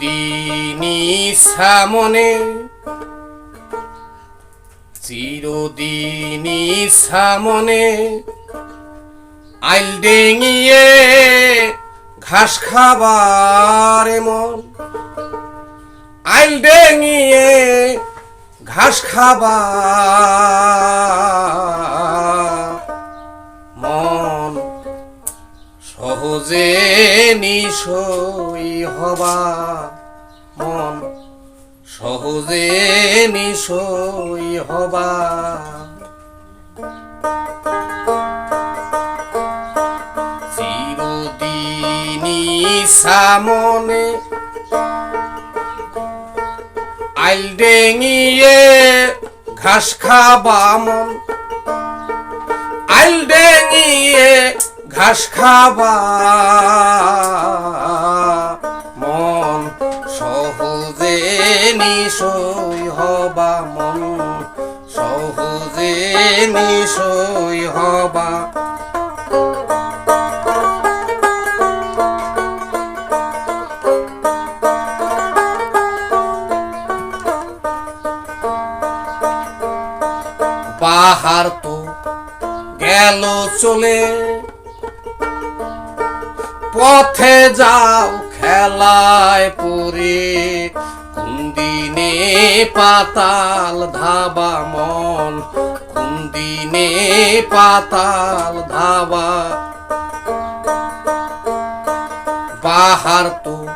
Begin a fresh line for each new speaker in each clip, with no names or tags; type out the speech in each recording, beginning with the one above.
চিরদিনই সামনে চিরদিনই সামনে আইল ডেঙিয়ে ঘাস খাবার মন। আইল ডেঙিয়ে ঘাস খাবার সহজে নিশই হবা মন। সহজে নিশই হবা। চিরদিনই সামনে আইল ডেঙিয়ে ঘাস খাবা মন। আইল ডেঙিয়ে ঘাস খাবা। মন সহজে নিশই হবা মন সহজে নিশই হবা। পাহাড় তো গেল চলে। পথে যাও খেলায় পরে। কুন্দিনে পাতাল ধাবা মন? কুন্দিনে পাতাল ধাবা? বাহার তো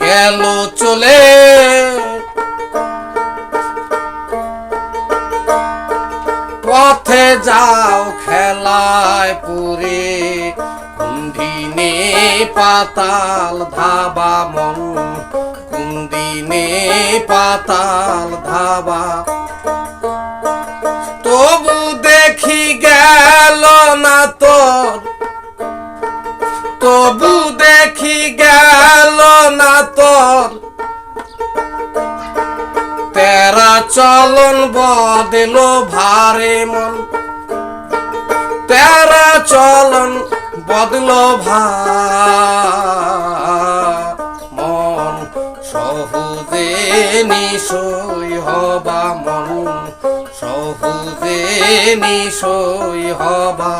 গেল চলে। পথে যাও খেলায় পুরে। কুন্দিনে পাতাল ধাবা মন, কুন্দিনে পাতাল ধাবা। তবু দেখি গেল না তোর, তবু দেখি গেল না তোর। তেরা চলন বদল ভারে মন, তেরা চলন বদল মন সহজে নিশই হবা মন। সহজে নিশই হবা।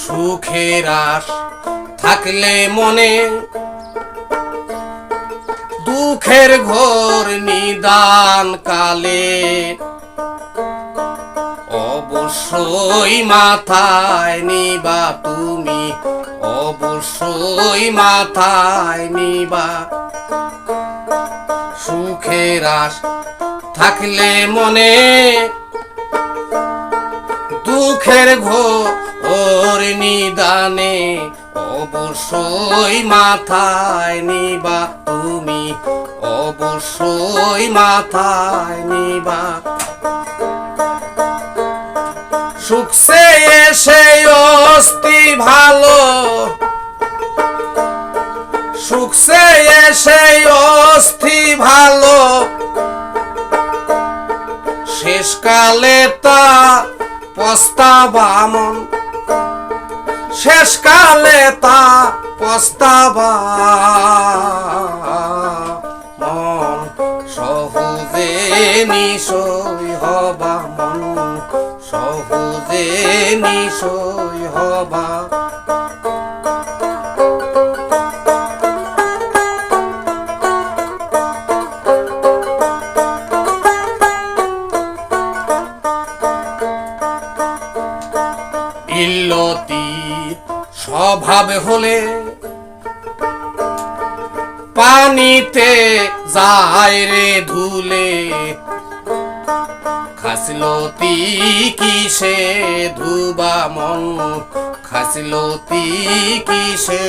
সুখের আশ থাকলে মনে দুঃখের ঘোর নিদান কালে। অবশ্যই মাথায় নিবা তুমি, অবশ্যই মাথায় নিবা। সুখের আশ থাকলে মনে দুঃখের ঘোর নিদানে অবশ্যই মাথায় নিবা তুমি। অবশ্যই মাথায় নিবা। সুখসে এসে অস্তি ভালো। সুখসে এসে অস্থি ভালো। শেষকালে তা পস্তাবা মন। শেষকালে তা পস্তাবা। মন সহজে নিশই হবা মন সহজে নিশই হবা। স্বভাব হলে পানিতে যায় রে ধুলে। খাসলতি কিসে ধুবা মন? খাসলতি কিসে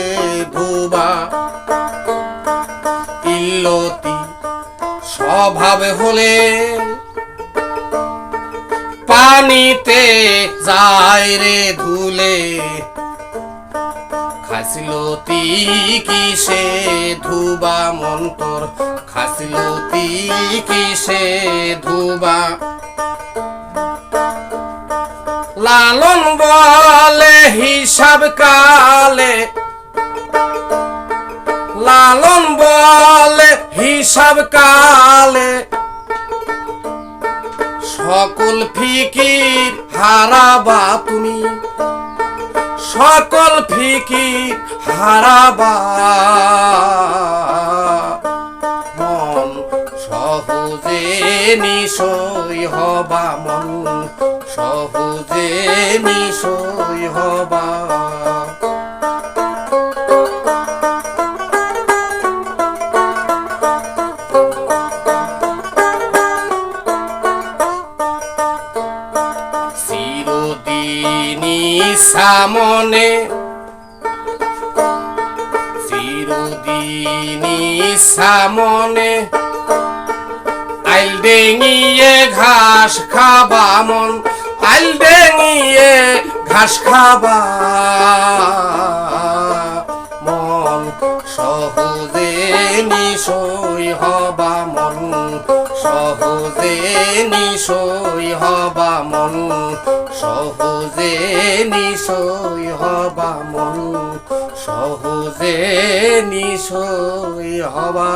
ধুবা? ইল্লতি স্বভাব হলে পানিতে যায় রে ধুলে। খাসিলতি কিসে ধুবা মন্তর? খাসিলতি কিসে ধুবা? লালন বলে হিসাব কালে। লালন বলে হিসাব কালে। সকল ফিকির হারাবা তুমি। সকল ফিকি হারাবা। মন সহজে নিশই হবা মন সহজে নিশই হবা। চিরদিনই সামনে আইল ডেঙিয়ে ঘাস খাবা মন। আইল ডেঙিয়ে ঘাস খাবা মন। সহজে নিশই মন সহজে নিশই হবা মন সহজে নিশই হবা মন সহজে নিশই হবা।